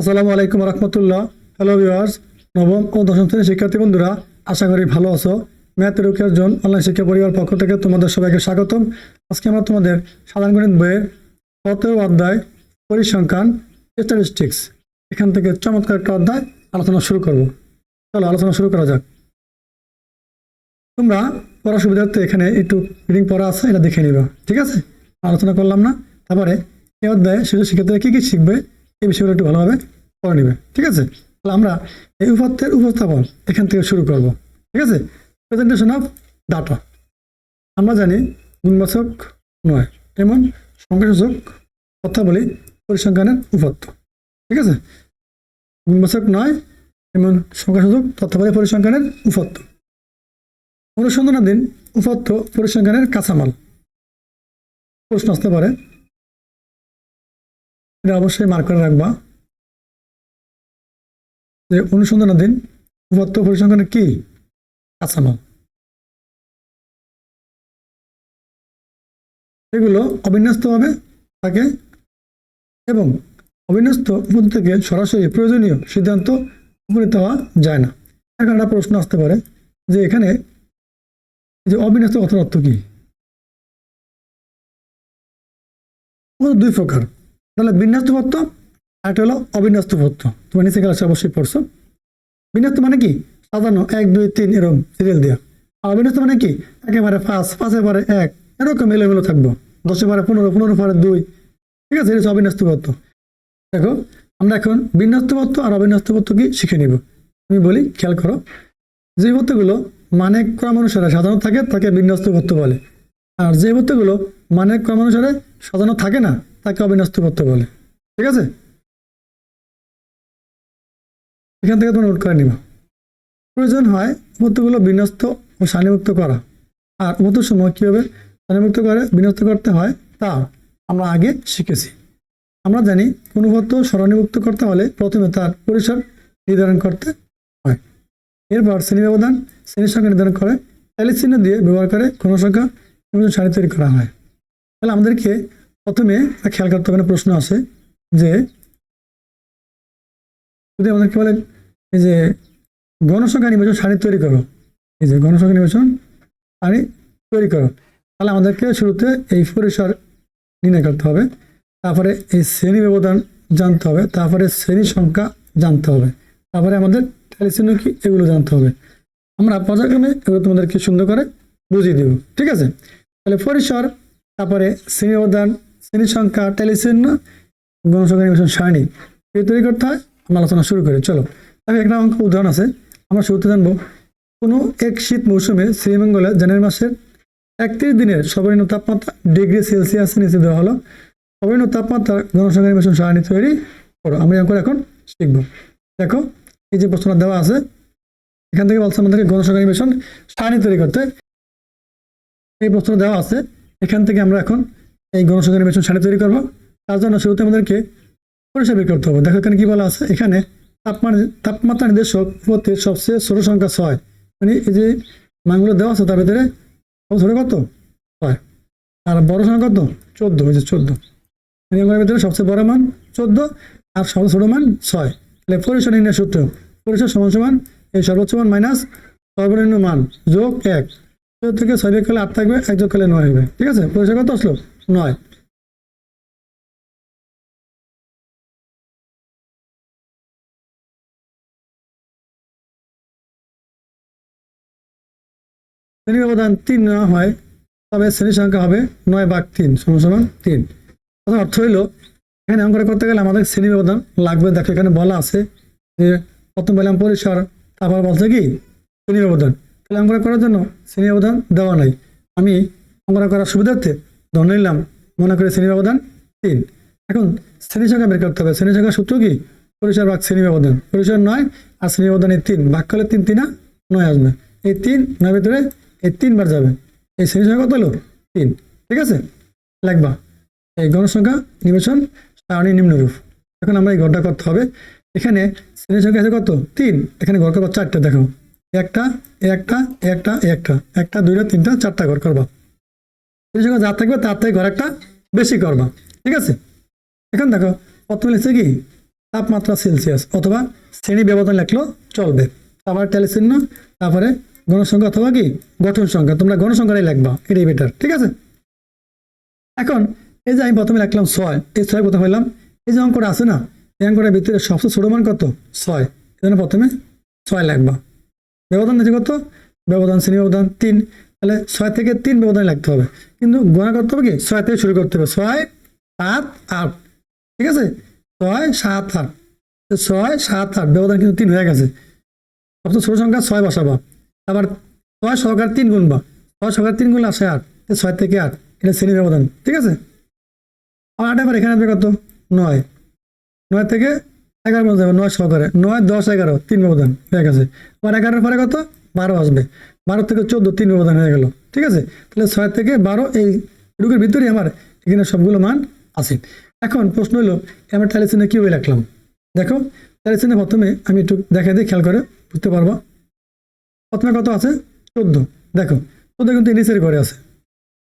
আসসালামু আলাইকুম রহমতুল্লাহ। Hello viewers নবম ও দশম শ্রেণির শিক্ষার্থী বন্ধুরা, আশা করি ভালো আছো। ম্যাথ রুকিয়ার জন অনলাইন শিক্ষা পরিবার পক্ষ থেকে তোমাদের সবাইকে স্বাগতম। আজকে আমরা তোমাদের সাধারণ গণিত বইয়ের সতেরো অধ্যায় পরিসংখ্যান স্ট্যাটিস্টিক্স এখান থেকে চমৎকার একটা অধ্যায় আলোচনা শুরু করব। চলো আলোচনা শুরু করা যাক। তোমরা পড়ার সুবিধার্থে এখানে একটু রিডিং পড়া আছে, এটা দেখে নিবা, ঠিক আছে? আলোচনা করলাম না। তারপরে এই অধ্যায়ে শিশু শিক্ষার্থীরা কী কী শিখবে এই বিষয়গুলো একটু ভালোভাবে পড়ে নেবে, ঠিক আছে? তাহলে আমরা এই উপাত্তের উপস্থাপন এখান থেকে শুরু করব, ঠিক আছে? প্রেজেন্টেশন অফ ডাটা আমরা জানি গুণবাচক নয় এমন সংখ্যাসূচক কথা বলি পরিসংখ্যানের উপাত্ত ঠিক আছে? গুণবাচক নয় এমন সংখ্যাসূচক তথ্যাবলী পরিসংখ্যানের উপাত্ত অনুসন্ধানাধীন উপাত্ত পরিসংখ্যানের কাঁচামাল। প্রশ্ন আসতে পারে এটা অবশ্যই মার্ক করে রাখবা। যে অনুসন্ধানাধীন উপাত্ত পরিসংখ্যানের কি? কাঁচামাল এগুলো অবিন্যস্তভাবে থাকে এবং অবিন্যস্ত উপাত্ত থেকে সরাসরি প্রয়োজনীয় সিদ্ধান্ত উপনীত হওয়া যায় না। এখন একটা প্রশ্ন আসতে পারে, যে এখানে যে অবিন্যস্ত কথার অর্থ কি? দুই প্রকার। তাহলে বিন্যস্ত পত্র আর একটা হলো অবিন্যস্ত পত্র। তোমার নিচে ক্লাসে অবশ্যই পড়ছো। বিন্যস্ত মানে কি? সাজানো, এক, দুই, তিন, এরকম সিরিয়াল দেওয়া অবিন্যস্ত মানে কি? একেবারে পাঁচ, পাঁচের পরে এক, এরকম এলোমেলো থাকব। দশে পরে পনেরো পনেরো পরে দুই। ঠিক আছে, এটা অবিন্যস্ত পত্র। দেখো, আমরা এখন বিন্যস্ত পত্র আর অবিন্যস্ত পত্র কি শিখে নিব? আমি বলি, খেয়াল করো। যে পত্রগুলো মানে ক্রম অনুসারে সাজানো থাকে, তাকে বিন্যস্ত পত্র বলে। আর যে পত্রগুলো মানে ক্রম অনুসারে সাজানো থাকে না তাকে অবিন্যস্ত পত্র বলে। ঠিক আছে? এখান থেকে তোমরা নোট করে নিবা। প্রয়োজন হয় উপত্যগুলো বিন্যস্ত ও সানিমুক্ত করা। আর উপত্যর সময় কীভাবে সানিমুক্ত করে বিন্যস্ত করতে হয় তা আমরা আগে শিখেছি। আমরা জানি কোনো উপত্য সরণীমুক্ত করতে হলে প্রথমে তার পরিসর নির্ধারণ করতে হয়। এরপর শ্রেণি ব্যবধান, শ্রেণির সংখ্যা নির্ধারণ করে তাহলে চিহ্ন দিয়ে ব্যবহার করে কোন সংখ্যা সারি তৈরি করা হয়। তাহলে আমাদেরকে প্রথমে খেয়াল করতে হবে প্রশ্ন আসে যে যদি আমাদেরকে বলে এই যে গণসংখ্যা নির্বাচন সারি তৈরি করো, এই যে গণসংখ্যা নির্বাচন সারি তৈরি করো, তাহলে আমাদেরকে শুরুতে এই পরিসর নির্ণয় করতে হবে, তারপরে এই শ্রেণি ব্যবধান জানতে হবে, তারপরে শ্রেণি সংখ্যা জানতে হবে, তারপরে আমাদের ট্যালি কি এগুলো জানতে হবে। আমরা পর্যায়ক্রমে এগুলো তোমাদেরকে সুন্দর করে বুঝিয়ে দেব, ঠিক আছে? তাহলে পরিসর, তারপরে শ্রেণি ব্যবধান শ্রেণি সংখ্যা ট্যালি চিহ্ন গণসংখ্যা নির্বাচন সারণী। এই তৈরি করতে হয়, আমরা আলোচনা শুরু করি। চলো, আমি একটা অঙ্ক উদাহরণ আছে। আমরা শুরুতে জানব, কোনো এক শীত মৌসুমে শ্রীমঙ্গলে জানুয়ারি মাসের একত্রিশ দিনের সর্বনিম্ন তাপমাত্রা ডিগ্রি সেলসিয়াসের নিচে দেওয়া হলো। সর্বনিম্ন তাপমাত্রা জনসংখ্যা নির্বাচন সারণী তৈরি করো। আমি অঙ্ক এখন শিখব। দেখো, এই যে প্রশ্নটা দেওয়া আছে, এখান থেকে বলছে আমাদেরকে গণসংখ্যা নির্বাচন সারণী তৈরি করতে। এই প্রশ্ন দেওয়া আছে, এখান থেকে আমরা এখন এই গণসংখ্যা নির্বাচন সারণী তৈরি করব। তার জন্য শুরুতে আমাদেরকে পরিষেবা বের করতে হবে। দেখো এখানে কি বলা আছে? এখানে তাপমাত্রা তাপমাত্রা নির্দেশক পথে সবচেয়ে ছোট সংখ্যা ছয়। মানে এই যে মানগুলো দেওয়া আছে তার ভিতরে ছোট কত? ছয়। আর বড় সংখ্যা কত? চোদ্দ। ওই যে চোদ্দ। নিয়মের ভিতরে সবচেয়ে বড় মান চোদ্দ আর সবচেয়ে ছোট মান ছয়। তাহলে পরিসর নির্ণয় সূত্র। পরিসর সমান সমান এই সর্বোচ্চ মান মাইনাস সর্বনিম্ন মান যোগ এক। চোদ্দ থেকে ছয় বিয়োগ করলে আট থাকবে, এক যোগ করলে নয় হবে। ঠিক আছে? পরিসর কত আসলো? নয়। শ্রেণি ব্যবধান তিন নেওয়া হয়, তবে শ্রেণি সংখ্যা হবে নয় বাঘ তিন, সমান তিন। অর্থাৎ অর্থ হইল, এখানে অঙ্কটা করতে গেলে আমাদের শ্রেণি ব্যবধান লাগবে। দেখো, এখানে বলা আছে যে প্রথম বললাম পরিসর, তারপর বলছে কি? শ্রেণি ব্যবধান। তাহলে অঙ্কটা করার জন্য শ্রেণি ব্যবধান দেওয়া নাই। আমি অঙ্কটা করার সুবিধার্থে ধরে নিলাম, মনে করি শ্রেণি ব্যবধান তিন। এখন শ্রেণি সংখ্যা বের করতে হবে। শ্রেণি সংখ্যা সূত্র কি? পরিসর ভাগ শ্রেণি ব্যবধান। পরিসর নয় আর শ্রেণি ব্যবধান এই তিন। ভাগ করলে তিন, তিনা নয় আসবে। এই তিন, নয় ভিতরে এই তিনবার যাবে। এই শ্রেণি সংখ্যা কত হলো? তিন। ঠিক আছে? লাগবা এই গণসংখ্যা নির্বাচন সারণী নিম্নরূপ। এখন আমরা এই গড়টা করতে হবে। এখানে শ্রেণি সংখ্যা আছে কত? তিন। এখানে ঘর করবা চারটা দেখো একটা একটা একটা একটা একটা। দুইটা, তিনটা, চারটা ঘর করবা। শ্রেণি সংখ্যা যা থাকবে, তার থেকে ঘর একটা বেশি করবা। ঠিক আছে? এখন দেখো, প্রথমে লিখছে কি? তাপমাত্রা সেলসিয়াস অথবা শ্রেণি ব্যবধান লিখলেও চলবে। আবার ট্যালি চিহ্ন তারপরে গণসংখ্যা অথবা কি? গঠন সংখ্যা। তোমরা গণসংখ্যাটাই লিখবা, এটাই বেটার ঠিক আছে? এখন, এই যে আমি প্রথমে লিখলাম ছয়, এই ছয় কোথাও হইলাম এই যে অঙ্কটা আছে না, এই অঙ্কটার ভিতরে সবচেয়ে ছোট মান কত? ছয়। এই জন্য প্রথমে ছয় লিখবা। ব্যবধান আছে কত? ব্যবধান, শ্রেণি ব্যবধান তিন। তাহলে ছয় থেকে তিন ব্যবধান লিখতে হবে। কিন্তু গণনা করতে হবে কি? ছয় থেকে শুরু করতে হবে। ছয়, সাত, আট। ঠিক আছে? ছয়, সাত, আট। ছয়, সাত, আট ব্যবধান কিন্তু তিন হয়ে গেছে। সবচেয়ে ছোট সংখ্যা ছয় বসাবা। আবার ছয় সহকার তিন গুণবা ছয় সহকার তিন গুণ আসে আট। ছয় থেকে আট। এটা শ্রেণি ব্যবধান। ঠিক আছে? আর আট এবার এখানে আসবে কত নয়। নয় থেকে এগারো ব্যবধান। নয় সহকারে। নয়, দশ, এগারো। তিন ব্যবধান হয়ে গেছে। আবার এগারোর পরে কত? বারো আসবে। বারো থেকে চোদ্দ, তিন ব্যবধান হয়ে গেল। ঠিক আছে? তাহলে ছয় থেকে বারো এই রুগের ভিতরেই আমার এখানে সবগুলো মান আছে। এখন প্রশ্ন হলো, আমার ট্যালিসিনে কীভাবে লিখলাম দেখো ট্যালিসিনে প্রথমে আমি একটু দেখাই দিই, খেয়াল করে, বুঝতে পারব। প্রথমে কত আছে? চোদ্দ। দেখো, চোদ্দ কিন্তু এই নিচের ঘরে আছে।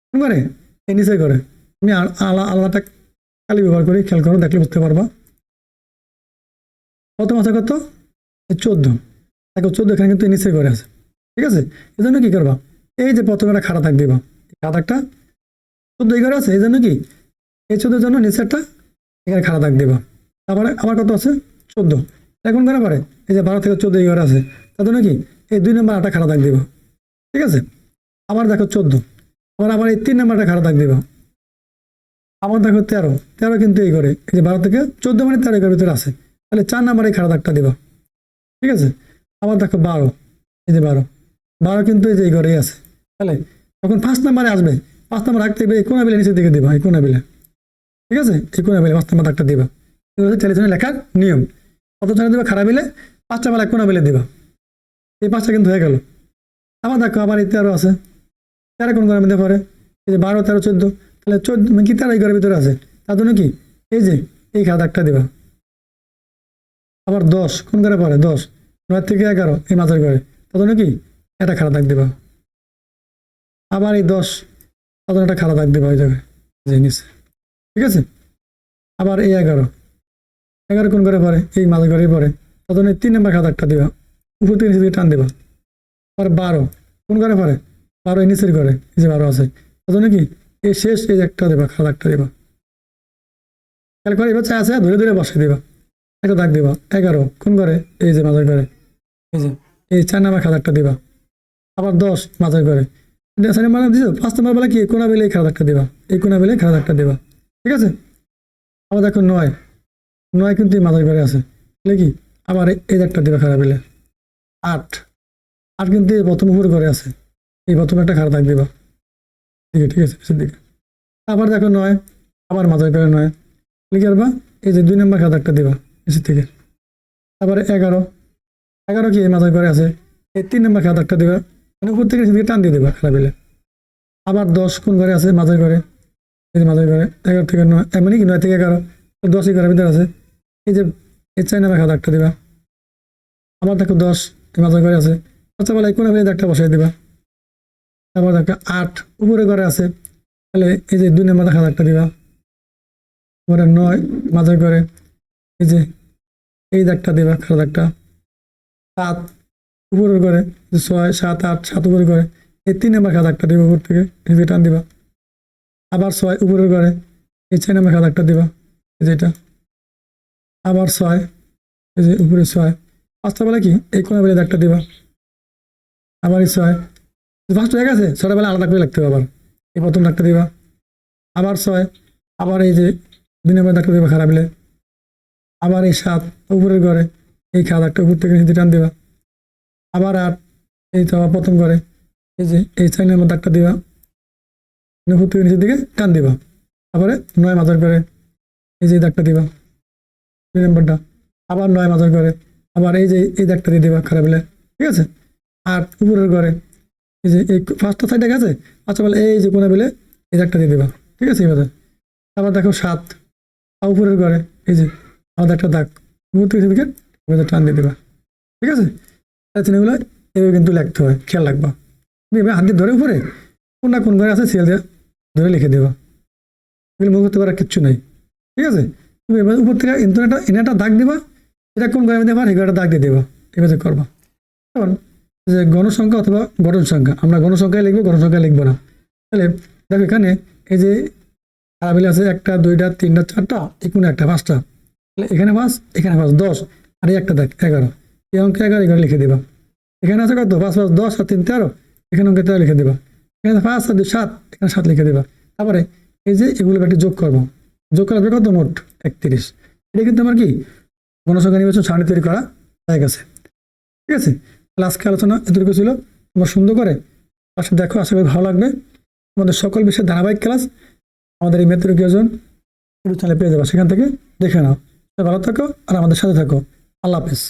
কোন ঘরে ঘরে। আমি আলা আলাদাটা খালি ব্যবহার করি, খেয়াল করো, দেখলে বুঝতে পারবা। প্রথম আছে কত? চোদ্দ। দেখো, চোদ্দ এখানে কিন্তু এই নিচের ঘরে আছে। ঠিক আছে? এই জন্য কি করবা? এই যে প্রথমে একটা খাতা থাক দিবা। খাতা একটা চোদ্দ এই ঘরে আছে এই জন্য কি? এই চোদ্দের জন্য নিচেরটা এখানে খাতা থাক দিবা। তারপরে আবার কত আছে? চোদ্দ। এখন কেন পারে এই যে বারো থেকে চোদ্দ এই ঘরে আছে, তার জন্য কি? এই দুই নম্বর একটা খাতা থাক দিবা। ঠিক আছে? আবার দেখো চোদ্দ। আবার আবার এই তিন নম্বরটা খাতা থাক দিবা। আবার দেখো তেরো। তেরো কিন্তু এই করে, এই যে বারো থেকে চোদ্দ মানে তেরো ঘরের ভিতরে আছে। তাহলে চার নম্বরে খাতা দাগটা দিবা। ঠিক আছে? আবার দেখো বারো। এই যে বারো। বারো কিন্তু এই যে ঘরেই আছে, তাহলে? তখন পাঁচ নম্বরে আসবে। পাঁচ নাম্বার রাখতে হবে কোনা বিলে নিচের দিকে দিবা? এই কোনা বিলে ঠিক আছে? এই কোনা বিলে পাঁচ নম্বর দাগটা দিবা। টেলিভিশনে লেখার নিয়ম। কত জানা দিবা? খারাপ বিলে পাঁচটা বেলা কোনা বিলে দিবা? এই পাঁচটা কিন্তু হয়ে গেল। আবার দেখো, আবার এই তেরো আছে। তেরো কোন ঘরের মধ্যে পড়ে? এই যে বারো, তেরো, চোদ্দ। তাহলে চোদ্দ মানে কি তেরো এই ঘরের ভিতরে আছে? তার জন্য কি? এই যে, এই খাতা দাগটা দিবা। আবার দশ, কোন ঘরে পড়ে? দশ। নয় থেকে এগারো, এই মাঝের ঘরে। তার জন্য কি? একটা খারাপ দাগ দিবা। আবার এই দশ জন্য একটা খারাপ দাগ দিবা ওই ঠিক আছে? আবার এই এগারো। এগারো কোন ঘরে পড়ে? এই মাঝের ঘরেই পড়ে। তার জন্য এই তিন নম্বর খাতা একটা দিবা। উপর থেকে নিচে টান দিবা। আবার বারো। কোন ঘরে পড়ে? বারো এই নিচের ঘরে এই যে বারো আছে। জন্য কি? এই শেষ এই একটা দেবা খাতা একটা দিবা। খেয়াল করে এবার চা আছে, ধরে ধরে বসে দিবা। একটা দাগ দিবা। এগারো, কোন ঘরে এই যে মাঝের ঘরে এই যে, এই চার নাম্বার খাতারটা দিবা। আবার দশ মাঝের ঘরে চার নাম্বার দিছো? পাঁচ নাম্বার বেলা কি? কোনা বেলে এই খাতারটা দিবা। এই কোনা বেলে খাতারটা দিবা। ঠিক আছে? আবার দেখো নয়। নয় কিন্তু এই মাঝের ঘরে আছে। তাহলে কি? আবার এই- দাগটা দিবা খারাপ বেলে আট। আট কিন্তু এই প্রথম উপর ঘরে আছে। এই প্রথম একটা খারাপ দাগ দিবা। ঠিক ঠিক আছে? পিছের দিকে। আবার দেখো নয়। আবার মাঝের ঘরে নয়। লিখে পারবা এই যে দুই নম্বর খাতারটা দিবা নিচের থেকে তারপরে এগারো। এগারো কি? এই মাথায় করে আছে। এই তিন নম্বর খাতারটা দিবা। মানে উপর থেকে নিচের দিকে টান দিয়ে দেবা খারাপ হলে আবার দশ কোন ঘরে আছে? মাথায় করে এই যে মাথায় করে এগারো থেকে নয় এমনি কি নয় থেকে এগারো? তো দশই ঘরের ভিতরে আছে। এই যে এই চার নম্বর খাতারটা দিবা। আবার দেখো দশ মাথায় করে আছে। আচ্ছা বলে কোন বেলে একটা বসাই দিবা। তারপর দেখো আট উপরে ঘরে আছে। তাহলে এই যে দুই নম্বর খাতারটা দিবা। তারপরে নয় মাথায় করে এই যে এই দাগটা দেবা খারাপ দাগটা। সাত উপরের করে ছয়, সাত, আট, সাত উপরে করে, এই তিন নাম্বার খাতা একটা দেবা উপর থেকে এই টান দিবা। আবার ছয় উপরের করে, এই ছয় নাম্বার খাতা একটা দিবা, এই যে এটা। আবার ছয়, এই যে উপরে ছয়। পাঁচটা বেলা কি? এই কোনা বেলা দাগটা দিবা। আবার এই ছয়। ফার্স্ট হয়ে গেছে? ছটা বেলা আলাদা করে লিখতে হবে আবার। এই প্রথম দাগটা দিবা। আবার ছয়, আবার এই যে দুই নম্বর দাগটা দিবা খারাপ আবার এই সাত উপরের ঘরে এই খাদ একটা উপর থেকে টান দিবা। আবার আট এই তো প্রথম করে এই যে, এই চার নম্বর দাগটা দিবা। থেকে নিচের দিকে টান দিবা। তারপরে নয় মাথার করে এই যে দাগটা দিবা। দুই নম্বরটা। আবার নয় মাথার করে আবার এই যে, এই দাগটা দিয়ে দিবা খারাপ ঠিক আছে? আর উপরের ঘরে এই যে, এই ফার্স্টটা সাইডে গেছে? আচ্ছা বলে এই যে কোনে বেলে এই দাগটা দিয়ে দিবা। ঠিক আছে, এইভাবে। আবার দেখো সাত। আর উপরের ঘরে এই যে আলাদা একটা দাগ। সেদিকে ওদের টান দিয়ে দেবা। ঠিক আছে? চিহ্নগুলো এভাবে কিন্তু লিখতে হয়, খেয়াল রাখবা। তুমি এভাবে হাত দিয়ে ধরে উপরে, কোন না কোন ঘরে আছে সেল দিয়ে, ধরে লিখে দেবা। এগুলো মুখ করতে পারার কিচ্ছু নাই। ঠিক আছে? তুমি এবার উপর থেকে ইন্টারনেটটা ইনারটা দাগ দিবা, এটা কোন ঘরের মধ্যে পার দাগ দিয়ে দেবা, এভাবে করবা। এখন, যে গণসংখ্যা অথবা গঠন সংখ্যা, আমরা গণসংখ্যায় লিখব গণসংখ্যা লিখব না। তাহলে দেখো এখানে, এই যে আরাবিল আছে একটা, দুইটা, তিনটা, চারটা, এই একটা, পাঁচটা। তাহলে এখানে পাঁচ এখানে পাঁচ, দশ, আর একটা দেখ, এগারো। এই অঙ্কে এগারো এগারো লিখে দেবা। এখানে আছে কত? পাঁচ পাঁচ, দশ আর তিন, তেরো। এখানে অঙ্কে তেরো লিখে দেবা। এখানে পাঁচ দুই, সাত। এখানে সাত লিখে দেবা। তারপরে এই যে এগুলো একটি যোগ করব। যোগ করা যাবে কত? মোট একত্রিশ। এটা কিন্তু আমার কি? গণসংখ্যা নির্বাচন সারণী তৈরি করা হয়ে গেছে। ঠিক আছে? আজকে আলোচনা এতটুকু ছিল। তোমরা সুন্দর করে পাশে দেখো। আশা করি ভালো লাগবে। আমাদের সকল বিষয়ে ধারাবাহিক ক্লাস আমাদের এই মেত্র মেত্রিকজন ইউটিউব চ্যানেলে পেয়ে যাব। সেখান থেকে দেখে নাও। ভালো থাকো আর আমাদের সাথে থাকো। আল্লাহ হাফেজ।